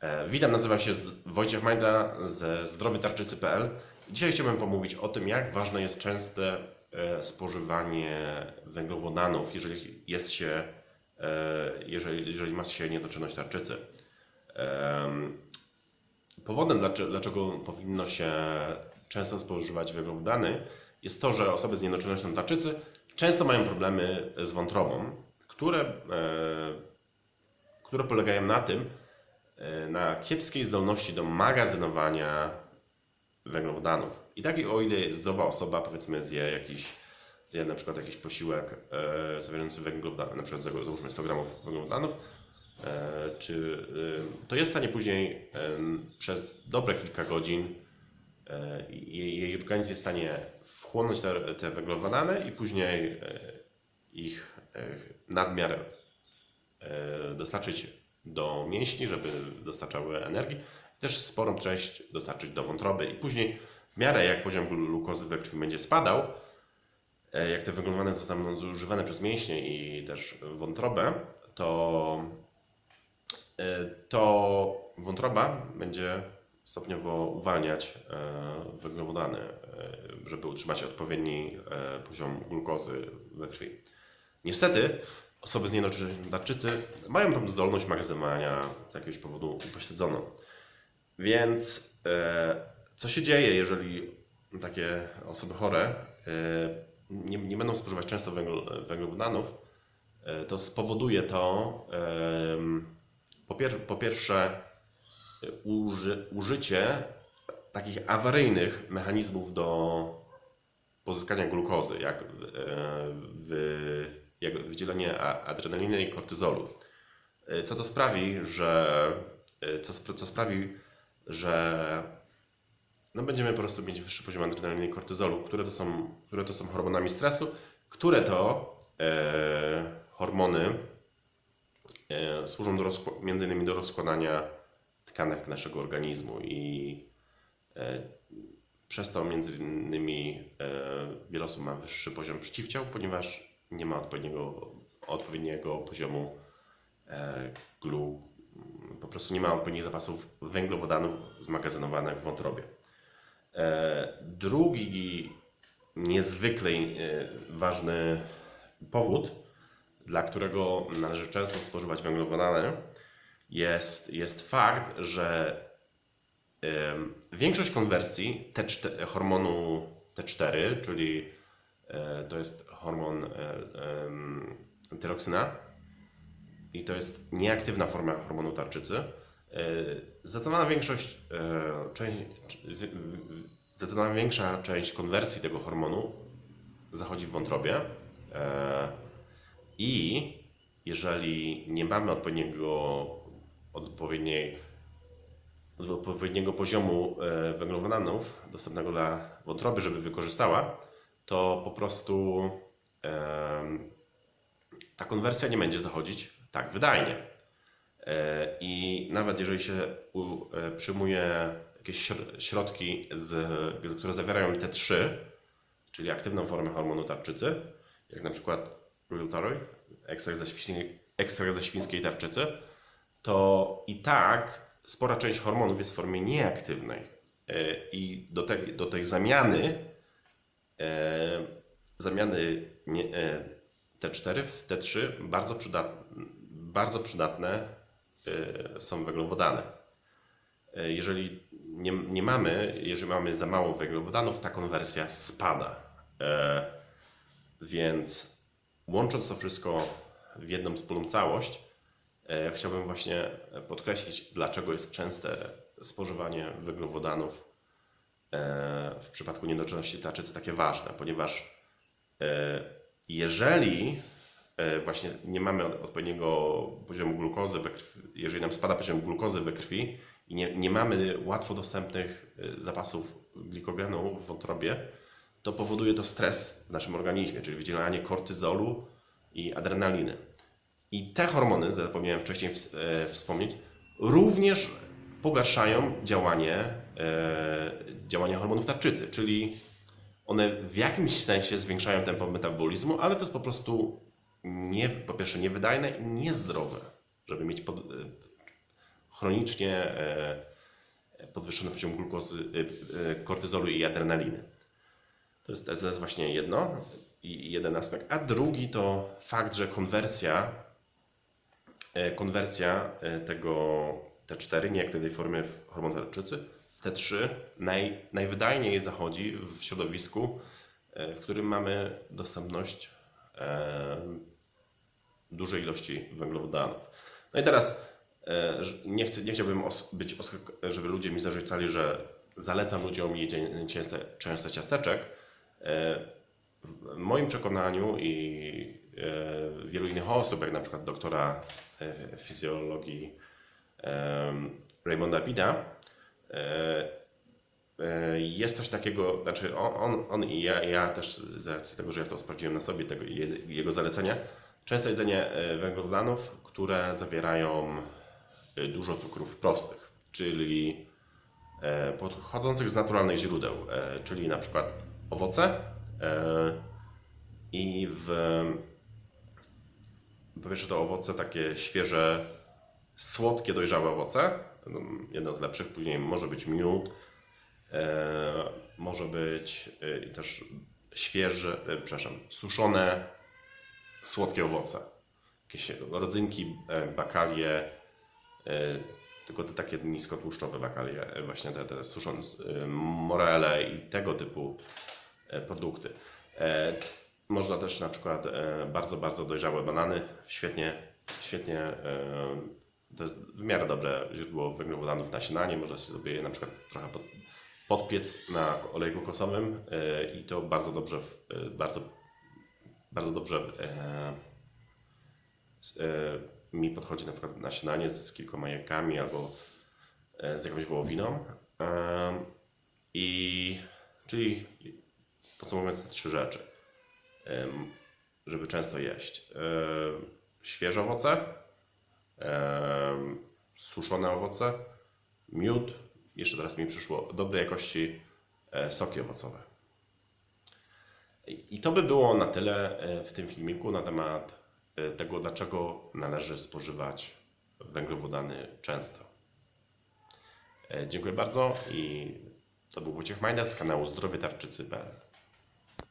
E, Witam, nazywam się Wojciech Majda ze zdrowietarczycy.pl. Dzisiaj chciałbym pomówić o tym, jak ważne jest częste e, spożywanie węglowodanów, jeżeli jest się, e, jeżeli, jeżeli ma się niedoczynność tarczycy. Em, Powodem, dlaczego, powinno się często spożywać węglowodany, jest to, że osoby z niedoczynnością tarczycy często mają problemy z wątrobą, które, które polegają na tym, na kiepskiej zdolności do magazynowania węglowodanów. I tak o ile zdrowa osoba, powiedzmy, zje jakiś, zje na przykład jakiś posiłek e, zawierający węglowodany, na przykład załóżmy 100 gramów węglowodanów, e, czy e, to jest w stanie później em, przez dobre kilka godzin e, jej, jej organizm jest w stanie wchłonąć te, te węglowodany i później e, ich e, nadmiar e, dostarczyć do mięśni, żeby dostarczały energii, też sporą część dostarczyć do wątroby i później w miarę jak poziom glukozy we krwi będzie spadał, e, jak te węglowodany zostaną zużywane przez mięśnie i też wątrobę, to, e, to wątroba będzie stopniowo uwalniać e, węglowodany, żeby utrzymać odpowiedni poziom glukozy we krwi. Niestety osoby z niedoczynnością tarczycy mają tą zdolność magazynowania z jakiegoś powodu upośledzoną. Więc e, co się dzieje, jeżeli takie osoby chore e, nie, nie będą spożywać często węgl, węglowodanów, e, to spowoduje to em, po, pier, po pierwsze uży, użycie takich awaryjnych mechanizmów do pozyskania glukozy, jak, e, w, wydzielenie adrenaliny i kortyzolu. E, Co to sprawi, że e, co, co sprawi, że no będziemy po prostu mieć wyższy poziom adrenaliny i kortyzolu, które to są, które to są hormonami stresu, które to e, hormony e, służą do między innymi do rozkładania tkanek naszego organizmu i e, przez to między innymi e, wiele osób ma wyższy poziom przeciwciał, ponieważ nie ma odpowiedniego, odpowiedniego poziomu e, glu, po prostu nie ma odpowiednich zapasów węglowodanów zmagazynowanych w wątrobie. E, Drugi niezwykle e, ważny powód, dla którego należy często spożywać węglowodany, jest, jest fakt, że em, większość konwersji T4, hormonu T4, czyli e, to jest hormon e, em, tyroksyna i to jest nieaktywna forma hormonu tarczycy. E, Zdecydowana większość, e, część, zdecydowana większa część konwersji tego hormonu zachodzi w wątrobie. E, I jeżeli nie mamy odpowiedniego, odpowiedniej, odpowiedniego poziomu e, węglowodanów dostępnego dla wątroby, żeby wykorzystała, to po prostu ta konwersja nie będzie zachodzić tak wydajnie. E, I nawet jeżeli się e, przyjmuje jakieś śr- środki, z, które zawierają T3, czyli aktywną formę hormonu tarczycy, jak na przykład Rultoroy, ekstrakt ze, ekstrakt ze świńskiej tarczycy, to i tak spora część hormonów jest w formie nieaktywnej. E, I do tej, do tej zamiany, zamiany nie, e, T4 w T3 bardzo, przydat, bardzo przydatne e, są węglowodany. E, Jeżeli nie, nie mamy, jeżeli mamy za mało węglowodanów, ta konwersja spada. E, Więc łącząc to wszystko w jedną wspólną całość, e, chciałbym właśnie podkreślić, dlaczego jest częste spożywanie węglowodanów e, w przypadku niedoczynności tarczycy takie ważne, ponieważ e, jeżeli e, właśnie nie mamy odpowiedniego poziomu glukozy, we krwi, jeżeli nam spada poziom glukozy we krwi i nie, nie mamy łatwo dostępnych e, zapasów glikogenu w wątrobie, to powoduje to stres w naszym organizmie, czyli wydzielanie kortyzolu i adrenaliny. I te hormony, zapomniałem wcześniej ws- e, wspomnieć, również pogarszają działanie, e, działanie hormonów tarczycy, czyli one w jakimś sensie zwiększają tempo metabolizmu, ale to jest po prostu nie, po pierwsze niewydajne i niezdrowe, żeby mieć pod, chronicznie e, podwyższony poziom glukozy, e, e, kortyzolu i adrenaliny. To jest, to jest właśnie jedno i jeden aspekt. A drugi to fakt, że konwersja, e, konwersja e, tego T4, nie jak w tej formie w hormon tarczycy, T3 naj, najwydajniej zachodzi w środowisku, e, w którym mamy dostępność e, dużej ilości węglowodanów. No i teraz e, nie, chcę, nie chciałbym być, żeby ludzie mi zarzucali, że zalecam ludziom jedzenie częste, ciasteczek. W moim przekonaniu i wielu innych osób, jak na przykład doktora fizjologii Raymonda Pida, e, jest coś takiego, znaczy on, on, on i ja, ja też z tego, że ja to sprawdziłem na sobie, tego, je- jego zalecenia, często jedzenie e, węglowodanów, które zawierają e, dużo cukrów prostych, czyli e, pochodzących z naturalnych źródeł, e, czyli na przykład owoce e, i w po to owoce takie świeże, słodkie, dojrzałe owoce, jedno z lepszych, później może być miód, e, może być e, też świeże, e, przepraszam, suszone, słodkie owoce. Jakieś rodzynki, bakalie, tylko te takie niskotłuszczowe bakalie, właśnie te, te suszone morele i tego typu produkty. Można też na przykład bardzo, bardzo dojrzałe banany, świetnie, świetnie, to jest w miarę dobre źródło węglowodanów na śniadanie, można sobie je na przykład trochę pod, podpiec na oleju kokosowym e, i to bardzo dobrze, e, bardzo, bardzo dobrze e, mi podchodzi na przykład na śniadanie z, z kilkoma jajkami albo z jakąś wołowiną. I czyli podsumowując te trzy rzeczy, żeby często jeść. Świeże owoce, suszone owoce, miód, jeszcze teraz mi przyszło dobrej jakości e, soki owocowe. I to by było na tyle e, w tym filmiku na temat e, tego, dlaczego należy spożywać węglowodany często. Dziękuję bardzo i to był Wojciech Majda z kanału Zdrowie Tarczycy.pl.